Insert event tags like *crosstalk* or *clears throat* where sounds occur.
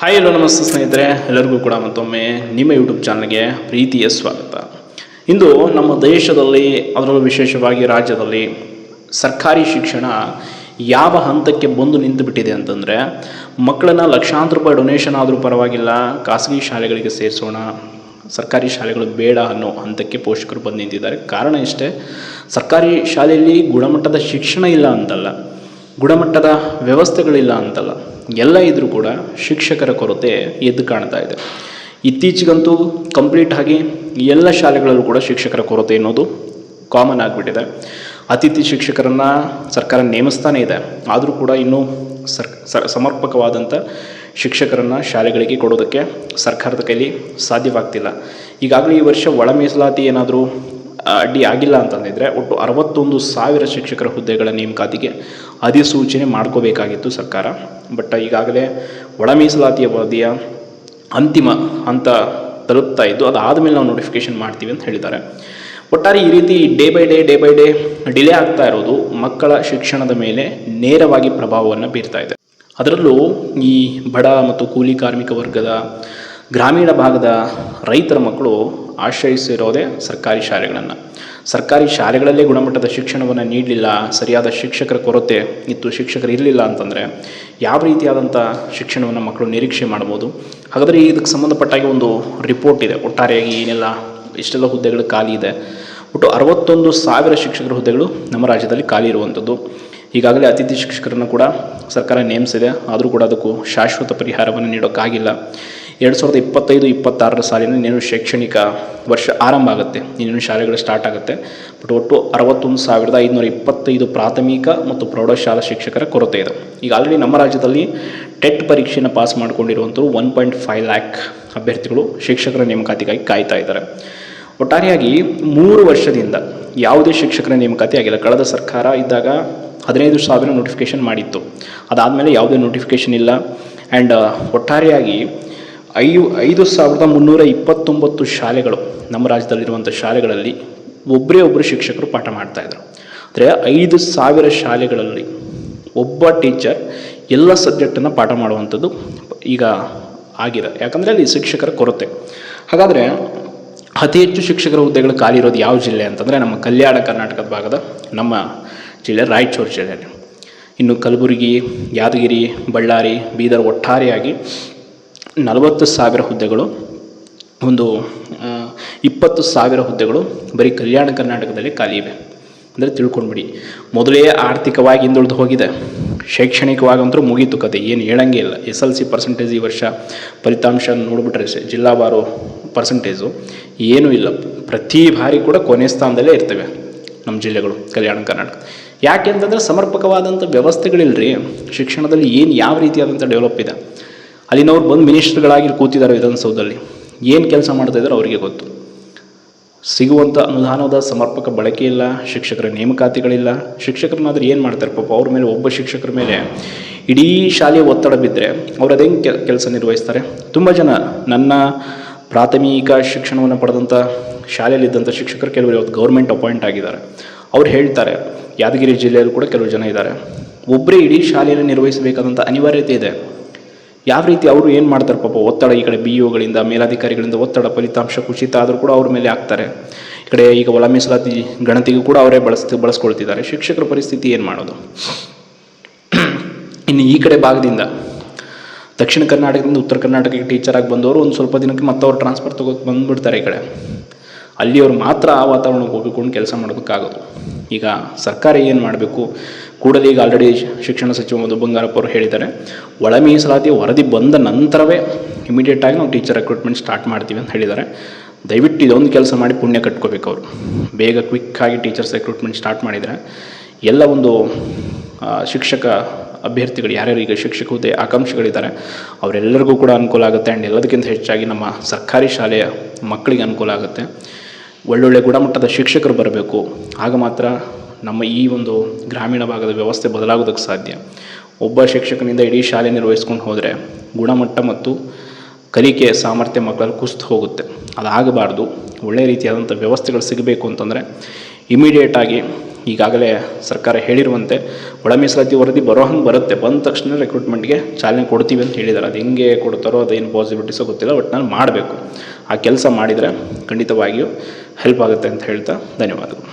Hi hello ನಮಸ್ತೆ ಸ್ನೇಹಿತರೆ, ಎಲ್ಲರಿಗೂ ಕೂಡ ಮತ್ತೊಮ್ಮೆ ನಿಮ್ಮ ಯೂಟ್ಯೂಬ್ ಚಾನಲ್ಗೆ ಪ್ರೀತಿಯ ಸ್ವಾಗತ. ಇಂದು ನಮ್ಮ ದೇಶದಲ್ಲಿ, ಅದರಲ್ಲೂ ವಿಶೇಷವಾಗಿ ರಾಜ್ಯದಲ್ಲಿ ಸರ್ಕಾರಿ ಶಿಕ್ಷಣ ಯಾವ ಹಂತಕ್ಕೆ ಬಂದು ನಿಂತು ಬಿಟ್ಟಿದೆ ಅಂತಂದರೆ, ಮಕ್ಕಳನ್ನ ಲಕ್ಷಾಂತರ ರೂಪಾಯಿ ಡೊನೇಷನ್ ಆದರೂ ಪರವಾಗಿಲ್ಲ, ಖಾಸಗಿ ಶಾಲೆಗಳಿಗೆ ಸೇರಿಸೋಣ, ಸರ್ಕಾರಿ ಶಾಲೆಗಳು ಬೇಡ ಅನ್ನೋ ಹಂತಕ್ಕೆ ಪೋಷಕರು ಬಂದು ನಿಂತಿದ್ದಾರೆ. ಕಾರಣ ಇಷ್ಟೇ, ಸರ್ಕಾರಿ ಶಾಲೆಯಲ್ಲಿ ಗುಣಮಟ್ಟದ ಶಿಕ್ಷಣ ಇಲ್ಲ ಅಂತಲ್ಲ. ಗುಣಮಟ್ಟದ ವ್ಯವಸ್ಥೆಗಳಿಲ್ಲ ಅಂತಲ್ಲ. ಎಲ್ಲ ಇದ್ದರೂ ಕೂಡ ಶಿಕ್ಷಕರ ಕೊರತೆ ಎದ್ದು ಕಾಣ್ತಾ ಇದೆ. ಇತ್ತೀಚೆಗಂತೂ ಕಂಪ್ಲೀಟ್ ಆಗಿ ಎಲ್ಲ ಶಾಲೆಗಳಲ್ಲೂ ಕೂಡ ಶಿಕ್ಷಕರ ಕೊರತೆ ಅನ್ನೋದು ಕಾಮನ್ ಆಗಿಬಿಟ್ಟಿದೆ. ಅತಿಥಿ ಶಿಕ್ಷಕರನ್ನು ಸರ್ಕಾರ ನೇಮಿಸ್ತಾನೇ ಇದೆ. ಆದರೂ ಕೂಡ ಇನ್ನೂ ಸರ್ ಸಮರ್ಪಕವಾದಂಥ ಶಿಕ್ಷಕರನ್ನು ಶಾಲೆಗಳಿಗೆ ಕೊಡೋದಕ್ಕೆ ಸರ್ಕಾರದ ಕೈಲಿ ಸಾಧ್ಯವಾಗ್ತಿಲ್ಲ. ಈಗಾಗಲೇ ಈ ವರ್ಷ ಒಳ ಮೀಸಲಾತಿ ಏನಾದರೂ ಅಡ್ಡಿ ಆಗಿಲ್ಲ ಅಂತಂದಿದ್ರೆ ಒಟ್ಟು ಅರವತ್ತೊಂದು ಸಾವಿರ ಶಿಕ್ಷಕರ ಹುದ್ದೆಗಳ ನೇಮಕಾತಿಗೆ ಅಧಿಸೂಚನೆ ಮಾಡ್ಕೋಬೇಕಾಗಿತ್ತು ಸರ್ಕಾರ. ಬಟ್ ಈಗಾಗಲೇ ಒಳ ಮೀಸಲಾತಿಯ ಅವಧಿಯ ಅಂತಿಮ ಹಂತ ತಲುಪ್ತಾ ಇದ್ದು, ಅದಾದಮೇಲೆ ನಾವು ನೋಟಿಫಿಕೇಶನ್ ಮಾಡ್ತೀವಿ ಅಂತ ಹೇಳಿದ್ದಾರೆ. ಒಟ್ಟಾರೆ ಈ ರೀತಿ day by day day by day delay ಆಗ್ತಾ ಇರೋದು ಮಕ್ಕಳ ಶಿಕ್ಷಣದ ಮೇಲೆ ನೇರವಾಗಿ ಪ್ರಭಾವವನ್ನು ಬೀರ್ತಾ ಇದೆ. ಅದರಲ್ಲೂ ಈ ಬಡ ಮತ್ತು ಕೂಲಿ ಕಾರ್ಮಿಕ ವರ್ಗದ ಗ್ರಾಮೀಣ ಭಾಗದ ರೈತರ ಮಕ್ಕಳು ಆಶ್ರಯಿಸಿರೋದೇ ಸರ್ಕಾರಿ ಶಾಲೆಗಳನ್ನು. ಸರ್ಕಾರಿ ಶಾಲೆಗಳಲ್ಲೇ ಗುಣಮಟ್ಟದ ಶಿಕ್ಷಣವನ್ನು ನೀಡಲಿಲ್ಲ, ಸರಿಯಾದ ಶಿಕ್ಷಕರ ಕೊರತೆ ಇತ್ತು, ಶಿಕ್ಷಕರು ಇರಲಿಲ್ಲ ಅಂತಂದರೆ ಯಾವ ರೀತಿಯಾದಂಥ ಶಿಕ್ಷಣವನ್ನು ಮಕ್ಕಳು ನಿರೀಕ್ಷೆ ಮಾಡ್ಬೋದು? ಹಾಗಾದರೆ ಇದಕ್ಕೆ ಸಂಬಂಧಪಟ್ಟಾಗಿ ಒಂದು ರಿಪೋರ್ಟ್ ಇದೆ. ಒಟ್ಟಾರೆಯಾಗಿ ಏನೆಲ್ಲ ಇಷ್ಟೆಲ್ಲ ಹುದ್ದೆಗಳು ಖಾಲಿ ಇದೆ. ಒಟ್ಟು ಅರವತ್ತೊಂದು ಸಾವಿರ ಶಿಕ್ಷಕರ ಹುದ್ದೆಗಳು ನಮ್ಮ ರಾಜ್ಯದಲ್ಲಿ ಖಾಲಿ ಇರುವಂಥದ್ದು ಈಗಾಗಲೇ ಅತಿಥಿ ಶಿಕ್ಷಕರನ್ನು ಕೂಡ ಸರ್ಕಾರ ನೇಮಿಸಿದೆ. ಆದರೂ ಕೂಡ ಅದಕ್ಕೂ ಶಾಶ್ವತ ಪರಿಹಾರವನ್ನು ನೀಡೋಕ್ಕಾಗಿಲ್ಲ. ಎರಡು ಸಾವಿರದ ಇಪ್ಪತ್ತೈದು, ಇಪ್ಪತ್ತಾರರ ಸಾಲಿನ ಇನ್ನೇನು ಶೈಕ್ಷಣಿಕ ವರ್ಷ ಆರಂಭ ಆಗುತ್ತೆ, ಇನ್ನೇನು ಶಾಲೆಗಳು ಸ್ಟಾರ್ಟ್ ಆಗುತ್ತೆ. ಬಟ್ ಒಟ್ಟು ಅರವತ್ತೊಂದು ಸಾವಿರದ ಐದುನೂರ ಇಪ್ಪತ್ತೈದು ಪ್ರಾಥಮಿಕ ಮತ್ತು ಪ್ರೌಢಶಾಲಾ ಶಿಕ್ಷಕರ ಕೊರತೆ ಇದೆ. ಈಗ ಆಲ್ರೆಡಿ ನಮ್ಮ ರಾಜ್ಯದಲ್ಲಿ ಟೆಟ್ ಪರೀಕ್ಷೆನ ಪಾಸ್ ಮಾಡಿಕೊಂಡಿರುವಂಥವ್ರು ಒನ್ ಪಾಯಿಂಟ್ ಫೈವ್ ಲ್ಯಾಕ್ ಅಭ್ಯರ್ಥಿಗಳು ಶಿಕ್ಷಕರ ನೇಮಕಾತಿಗಾಗಿ ಕಾಯ್ತಾ ಇದ್ದಾರೆ. ಒಟ್ಟಾರೆಯಾಗಿ ಮೂರು ವರ್ಷದಿಂದ ಯಾವುದೇ ಶಿಕ್ಷಕರ ನೇಮಕಾತಿ ಆಗಿಲ್ಲ. ಕಳೆದ ಸರ್ಕಾರ ಇದ್ದಾಗ ಹದಿನೈದು ಸಾವಿರ ನೋಟಿಫಿಕೇಷನ್ ಮಾಡಿತ್ತು. ಅದಾದಮೇಲೆ ಯಾವುದೇ ನೋಟಿಫಿಕೇಷನ್ ಇಲ್ಲ. ಆ್ಯಂಡ್ ಒಟ್ಟಾರೆಯಾಗಿ ಐ ಐದು ಸಾವಿರದ ಮುನ್ನೂರ ಇಪ್ಪತ್ತೊಂಬತ್ತು ಶಾಲೆಗಳು ನಮ್ಮ ರಾಜ್ಯದಲ್ಲಿರುವಂಥ ಶಾಲೆಗಳಲ್ಲಿ ಒಬ್ಬರೇ ಒಬ್ಬರು ಶಿಕ್ಷಕರು ಪಾಠ ಮಾಡ್ತಾಯಿದ್ರು ಅಂದರೆ ಐದು ಸಾವಿರ ಶಾಲೆಗಳಲ್ಲಿ ಒಬ್ಬ ಟೀಚರ್ ಎಲ್ಲ ಸಬ್ಜೆಕ್ಟನ್ನು ಪಾಠ ಮಾಡುವಂಥದ್ದು ಈಗ ಆಗಿದೆ. ಯಾಕಂದರೆ ಅಲ್ಲಿ ಶಿಕ್ಷಕರ ಕೊರತೆ. ಹಾಗಾದರೆ ಅತಿ ಹೆಚ್ಚು ಶಿಕ್ಷಕರ ಹುದ್ದೆಗಳು ಖಾಲಿ ಇರೋದು ಯಾವ ಜಿಲ್ಲೆ ಅಂತಂದರೆ ನಮ್ಮ ಕಲ್ಯಾಣ ಕರ್ನಾಟಕದ ಭಾಗದ ನಮ್ಮ ಜಿಲ್ಲೆ ರಾಯಚೂರು ಜಿಲ್ಲೆಯಲ್ಲಿ. ಇನ್ನು ಕಲಬುರಗಿ, ಯಾದಗಿರಿ, ಬಳ್ಳಾರಿ, ಬೀದರ್ ಒಟ್ಟಾರೆಯಾಗಿ ನಲವತ್ತು ಸಾವಿರ ಹುದ್ದೆಗಳು, ಒಂದು ಇಪ್ಪತ್ತು ಸಾವಿರ ಹುದ್ದೆಗಳು ಬರೀ ಕಲ್ಯಾಣ ಕರ್ನಾಟಕದಲ್ಲಿ ಖಾಲಿ ಇವೆ. ಅಂದರೆ ತಿಳ್ಕೊಂಡ್ಬಿಡಿ, ಮೊದಲೇ ಆರ್ಥಿಕವಾಗಿ ಹಿಂದುಳಿದು ಹೋಗಿದೆ, ಶೈಕ್ಷಣಿಕವಾಗಂತೂ ಮುಗೀತು ಕತೆ, ಏನು ಹೇಳಂಗೆ ಇಲ್ಲ. ಎಸ್ ಎಲ್ ಸಿ ಪರ್ಸೆಂಟೇಜ್ ಈ ವರ್ಷ ಫಲಿತಾಂಶ ನೋಡಿಬಿಟ್ರೆ ಜಿಲ್ಲಾವಾರು ಪರ್ಸೆಂಟೇಜು ಏನೂ ಇಲ್ಲ. ಪ್ರತಿ ಬಾರಿ ಕೂಡ ಕೊನೆ ಸ್ಥಾನದಲ್ಲೇ ಇರ್ತವೆ ನಮ್ಮ ಜಿಲ್ಲೆಗಳು, ಕಲ್ಯಾಣ ಕರ್ನಾಟಕ. ಯಾಕೆ ಅಂತಂದರೆ ಸಮರ್ಪಕವಾದಂಥ ವ್ಯವಸ್ಥೆಗಳಿಲ್ಲರಿ ಶಿಕ್ಷಣದಲ್ಲಿ ಏನು ಯಾವ ರೀತಿಯಾದಂಥ ಡೆವಲಪ್ ಇದೆ. ಅಲ್ಲಿನವ್ರು ಬಂದು ಮಿನಿಸ್ಟ್ರ್ಗಳಾಗಿ ಕೂತಿದ್ದಾರೆ ವಿಧಾನಸೌಧದಲ್ಲಿ. ಏನು ಕೆಲಸ ಮಾಡ್ತಾ ಇದ್ದಾರೆ ಅವರಿಗೆ ಗೊತ್ತು. ಸಿಗುವಂಥ ಅನುದಾನದ ಸಮರ್ಪಕ ಬಳಕೆ ಇಲ್ಲ, ಶಿಕ್ಷಕರ ನೇಮಕಾತಿಗಳಿಲ್ಲ. ಶಿಕ್ಷಕರನ್ನಾದ್ರೂ ಏನು ಮಾಡ್ತಾರೆ ಪಾಪ, ಅವ್ರ ಮೇಲೆ ಒಬ್ಬ ಶಿಕ್ಷಕರ ಮೇಲೆ ಇಡೀ ಶಾಲೆಯ ಒತ್ತಡ ಬಿದ್ದರೆ ಅವ್ರು ಅದೇ ಕೆಲಸ ನಿರ್ವಹಿಸ್ತಾರೆ? ತುಂಬ ಜನ ನನ್ನ ಪ್ರಾಥಮಿಕ ಶಿಕ್ಷಣವನ್ನು ಪಡೆದಂಥ ಶಾಲೆಯಲ್ಲಿದ್ದಂಥ ಶಿಕ್ಷಕರು ಕೆಲವರು ಇವತ್ತು ಗೌರ್ಮೆಂಟ್ ಅಪಾಯಿಂಟ್ ಆಗಿದ್ದಾರೆ. ಅವ್ರು ಹೇಳ್ತಾರೆ, ಯಾದಗಿರಿ ಜಿಲ್ಲೆಯಲ್ಲೂ ಕೂಡ ಕೆಲವು ಜನ ಇದ್ದಾರೆ. ಒಬ್ಬರೇ ಇಡೀ ಶಾಲೆಯನ್ನು ನಿರ್ವಹಿಸಬೇಕಾದಂಥ ಅನಿವಾರ್ಯತೆ ಇದೆ. ಯಾವ ರೀತಿ ಅವರು ಏನು ಮಾಡ್ತಾರೆ ಪಾಪ? ಒತ್ತಡ ಈ ಕಡೆ ಬಿ ಒಗಳಿಂದ ಮೇಲಾಧಿಕಾರಿಗಳಿಂದ ಒತ್ತಡ, ಫಲಿತಾಂಶ ಕುಸಿತ ಆದರೂ ಕೂಡ ಅವ್ರ ಮೇಲೆ ಆಗ್ತಾರೆ ಈ ಕಡೆ ಈಗ ಒಳ ಮೀಸಲಾತಿ ಗಣತಿಗೂ ಕೂಡ ಅವರೇ ಬಳಸ್ ಬಳಸ್ಕೊಳ್ತಿದ್ದಾರೆ. ಶಿಕ್ಷಕರ ಪರಿಸ್ಥಿತಿ ಏನು ಮಾಡೋದು? *clears throat* ಇನ್ನು ಈ ಕಡೆ ಭಾಗದಿಂದ, ದಕ್ಷಿಣ ಕರ್ನಾಟಕದಿಂದ ಉತ್ತರ ಕರ್ನಾಟಕಕ್ಕೆ ಟೀಚರಾಗಿ ಬಂದವರು ಒಂದು ಸ್ವಲ್ಪ ದಿನಕ್ಕೆ ಮತ್ತವ್ರು ಟ್ರಾನ್ಸ್ಫರ್ ತಗೋ ಬಂದುಬಿಡ್ತಾರೆ ಈ ಕಡೆ. ಅಲ್ಲಿಯವ್ರು ಮಾತ್ರ ಆ ವಾತಾವರಣಕ್ಕೆ ಹೋಗಿಕೊಂಡು ಕೆಲಸ ಮಾಡೋದಕ್ಕಾಗೋದು ಈಗ ಸರ್ಕಾರ ಏನು ಮಾಡಬೇಕು? ಕೂಡಲೇ ಈಗ ಆಲ್ರೆಡಿ ಶಿಕ್ಷಣ ಸಚಿವ ಮಧು ಬಂಗಾರಪ್ಪ ಅವರು ಹೇಳಿದ್ದಾರೆ. ಒಳ ಮೀಸಲಾತಿ ವರದಿ ಬಂದ ನಂತರವೇ ಇಮಿಡಿಯೇಟಾಗಿ ನಾವು ಟೀಚರ್ ರೆಕ್ರೂಟ್ಮೆಂಟ್ ಸ್ಟಾರ್ಟ್ ಮಾಡ್ತೀವಿ ಅಂತ ಹೇಳಿದ್ದಾರೆ. ದಯವಿಟ್ಟು ಇದೊಂದು ಕೆಲಸ ಮಾಡಿ ಪುಣ್ಯ ಕಟ್ಕೋಬೇಕು ಅವರು. ಬೇಗ ಕ್ವಿಕ್ಕಾಗಿ ಟೀಚರ್ಸ್ ರೆಕ್ರೂಟ್ಮೆಂಟ್ ಸ್ಟಾರ್ಟ್ ಮಾಡಿದರೆ ಎಲ್ಲ ಒಂದು ಶಿಕ್ಷಕ ಅಭ್ಯರ್ಥಿಗಳು, ಯಾರ್ಯಾರು ಈಗ ಶಿಕ್ಷಕ ಹುದ್ದೆ ಆಕಾಂಕ್ಷಿಗಳಿದ್ದಾರೆ, ಅವರೆಲ್ಲರಿಗೂ ಕೂಡ ಅನುಕೂಲ ಆಗುತ್ತೆ. ಆ್ಯಂಡ್ ಎಲ್ಲದಕ್ಕಿಂತ ಹೆಚ್ಚಾಗಿ ನಮ್ಮ ಸರ್ಕಾರಿ ಶಾಲೆಯ ಮಕ್ಕಳಿಗೆ ಅನುಕೂಲ ಆಗುತ್ತೆ. ಒಳ್ಳೊಳ್ಳೆ ಗುಣಮಟ್ಟದ ಶಿಕ್ಷಕರು ಬರಬೇಕು. ಆಗ ಮಾತ್ರ ನಮ್ಮ ಈ ಒಂದು ಗ್ರಾಮೀಣ ಭಾಗದ ವ್ಯವಸ್ಥೆ ಬದಲಾಗೋದಕ್ಕೆ ಸಾಧ್ಯ. ಒಬ್ಬ ಶಿಕ್ಷಕನಿಂದ ಇಡೀ ಶಾಲೆ ನಿರ್ವಹಿಸ್ಕೊಂಡು ಹೋದರೆ ಗುಣಮಟ್ಟ ಮತ್ತು ಕಲಿಕೆಯ ಸಾಮರ್ಥ್ಯ ಮಕ್ಕಳಲ್ಲಿ ಕುಸಿದು ಹೋಗುತ್ತೆ. ಅದಾಗಬಾರ್ದು. ಒಳ್ಳೆಯ ರೀತಿಯಾದಂಥ ವ್ಯವಸ್ಥೆಗಳು ಸಿಗಬೇಕು ಅಂತಂದರೆ ಇಮಿಡಿಯೇಟಾಗಿ ಈಗಾಗಲೇ ಸರ್ಕಾರ ಹೇಳಿರುವಂತೆ ಒಳ ಮೀಸಲಾತಿ ವರದಿ ಬರೋ ಹಂಗೆ ಬರುತ್ತೆ. ಬಂದ ತಕ್ಷಣ ರೆಕ್ರೂಟ್ಮೆಂಟ್ಗೆ ಚಾಲನೆ ಕೊಡ್ತೀವಿ ಅಂತ ಹೇಳಿದ್ದಾರೆ ಅದು ಹೆಂಗೆ ಕೊಡ್ತಾರೋ ಅದೇನು ಪಾಸಿಬಿಲಿಟೀಸೋ ಗೊತ್ತಿಲ್ಲ ಬಟ್ ನಾನು ಮಾಡಬೇಕು. ಆ ಕೆಲಸ ಮಾಡಿದರೆ ಖಂಡಿತವಾಗಿಯೂ ಹೆಲ್ಪ್ ಆಗುತ್ತೆ ಅಂತ ಹೇಳ್ತಾ ಧನ್ಯವಾದಗಳು.